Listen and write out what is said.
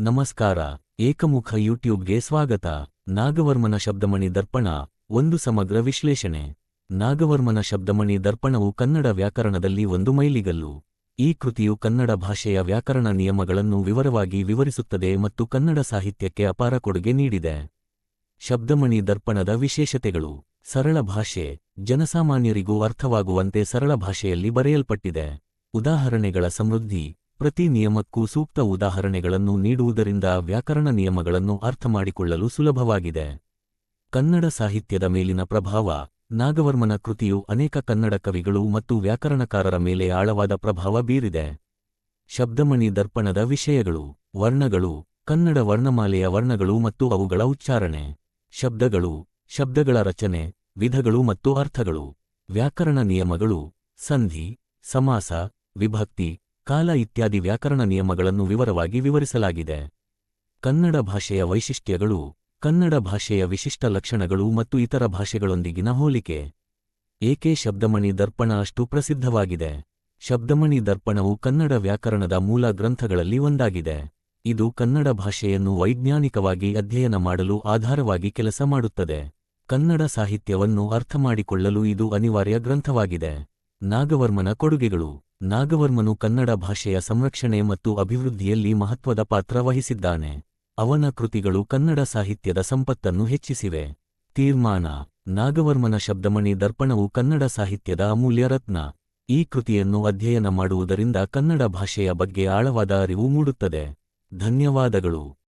ನಮಸ್ಕಾರ, ಏಕಮುಖ ಯೂಟ್ಯೂಬ್ಗೆ ಸ್ವಾಗತ. ನಾಗವರ್ಮನ ಶಬ್ದಮಣಿ ದರ್ಪಣ, ಒಂದು ಸಮಗ್ರ ವಿಶ್ಲೇಷಣೆ. ನಾಗವರ್ಮನ ಶಬ್ದಮಣಿ ದರ್ಪಣವು ಕನ್ನಡ ವ್ಯಾಕರಣದಲ್ಲಿ ಒಂದು ಮೈಲಿಗಲ್ಲು. ಈ ಕೃತಿಯು ಕನ್ನಡ ಭಾಷೆಯ ವ್ಯಾಕರಣ ನಿಯಮಗಳನ್ನು ವಿವರವಾಗಿ ವಿವರಿಸುತ್ತದೆ ಮತ್ತು ಕನ್ನಡ ಸಾಹಿತ್ಯಕ್ಕೆ ಅಪಾರ ಕೊಡುಗೆ ನೀಡಿದೆ. ಶಬ್ದಮಣಿ ದರ್ಪಣದ ವಿಶೇಷತೆಗಳು. ಸರಳ ಭಾಷೆ. ಜನಸಾಮಾನ್ಯರಿಗೂ ಅರ್ಥವಾಗುವಂತೆ ಸರಳ ಭಾಷೆಯಲ್ಲಿ ಬರೆಯಲ್ಪಟ್ಟಿದೆ. ಉದಾಹರಣೆಗಳ ಸಮೃದ್ಧಿ. ಪ್ರತಿ ನಿಯಮಕ್ಕೂ ಸೂಕ್ತ ಉದಾಹರಣೆಗಳನ್ನು ನೀಡುವುದರಿಂದ ವ್ಯಾಕರಣ ನಿಯಮಗಳನ್ನು ಅರ್ಥಮಾಡಿಕೊಳ್ಳಲು ಸುಲಭವಾಗಿದೆ. ಕನ್ನಡ ಸಾಹಿತ್ಯದ ಮೇಲಿನ ಪ್ರಭಾವ, ನಾಗವರ್ಮನ ಕೃತಿಯು ಅನೇಕ ಕನ್ನಡ ಕವಿಗಳು ಮತ್ತು ವ್ಯಾಕರಣಕಾರರ ಮೇಲೆ ಆಳವಾದ ಪ್ರಭಾವ ಬೀರಿದೆ. ಶಬ್ದಮಣಿ ದರ್ಪಣದ ವಿಷಯಗಳು, ವರ್ಣಗಳು, ಕನ್ನಡ ವರ್ಣಮಾಲೆಯ ವರ್ಣಗಳು ಮತ್ತು ಅವುಗಳ ಉಚ್ಚಾರಣೆ, ಶಬ್ದಗಳು, ಶಬ್ದಗಳ ರಚನೆ, ವಿಧಗಳು ಮತ್ತು ಅರ್ಥಗಳು, ವ್ಯಾಕರಣ ನಿಯಮಗಳು, ಸಂಧಿ, ಸಮಾಸ, ವಿಭಕ್ತಿ ಕಾಲ ಇತ್ಯಾದಿ ವ್ಯಾಕರಣ ನಿಯಮಗಳನ್ನು ವಿವರವಾಗಿ ವಿವರಿಸಲಾಗಿದೆ. ಕನ್ನಡ ಭಾಷೆಯ ವೈಶಿಷ್ಟ್ಯಗಳು, ಕನ್ನಡ ಭಾಷೆಯ ವಿಶಿಷ್ಟ ಲಕ್ಷಣಗಳು ಮತ್ತು ಇತರ ಭಾಷೆಗಳೊಂದಿಗಿನ ಹೋಲಿಕೆ. ಏಕೆ ಶಬ್ದಮಣಿ ದರ್ಪಣ ಅಷ್ಟು ಪ್ರಸಿದ್ಧವಾಗಿದೆ? ಶಬ್ದಮಣಿ ದರ್ಪಣವು ಕನ್ನಡ ವ್ಯಾಕರಣದ ಮೂಲ ಗ್ರಂಥಗಳಲ್ಲಿ ಒಂದಾಗಿದೆ. ಇದು ಕನ್ನಡ ಭಾಷೆಯನ್ನು ವೈಜ್ಞಾನಿಕವಾಗಿ ಅಧ್ಯಯನ ಮಾಡಲು ಆಧಾರವಾಗಿ ಕೆಲಸ ಮಾಡುತ್ತದೆ. ಕನ್ನಡ ಸಾಹಿತ್ಯವನ್ನು ಅರ್ಥಮಾಡಿಕೊಳ್ಳಲು ಇದು ಅನಿವಾರ್ಯ ಗ್ರಂಥವಾಗಿದೆ. ನಾಗವರ್ಮನ ಕೊಡುಗೆಗಳು. ನಾಗವರ್ಮನು ಕನ್ನಡ ಭಾಷೆಯ ಸಂರಕ್ಷಣೆ ಮತ್ತು ಅಭಿವೃದ್ಧಿಯಲ್ಲಿ ಮಹತ್ವದ ಪಾತ್ರ ವಹಿಸಿದ್ದಾನೆ. ಅವನ ಕೃತಿಗಳು ಕನ್ನಡ ಸಾಹಿತ್ಯದ ಸಂಪತ್ತನ್ನು ಹೆಚ್ಚಿಸಿವೆ. ತೀರ್ಮಾನ. ನಾಗವರ್ಮನ ಶಬ್ದಮಣಿ ದರ್ಪಣವು ಕನ್ನಡ ಸಾಹಿತ್ಯದ ಅಮೂಲ್ಯ ರತ್ನ. ಈ ಕೃತಿಯನ್ನು ಅಧ್ಯಯನ ಮಾಡುವುದರಿಂದ ಕನ್ನಡ ಭಾಷೆಯ ಬಗ್ಗೆ ಆಳವಾದ ಅರಿವು ಮೂಡುತ್ತದೆ. ಧನ್ಯವಾದಗಳು.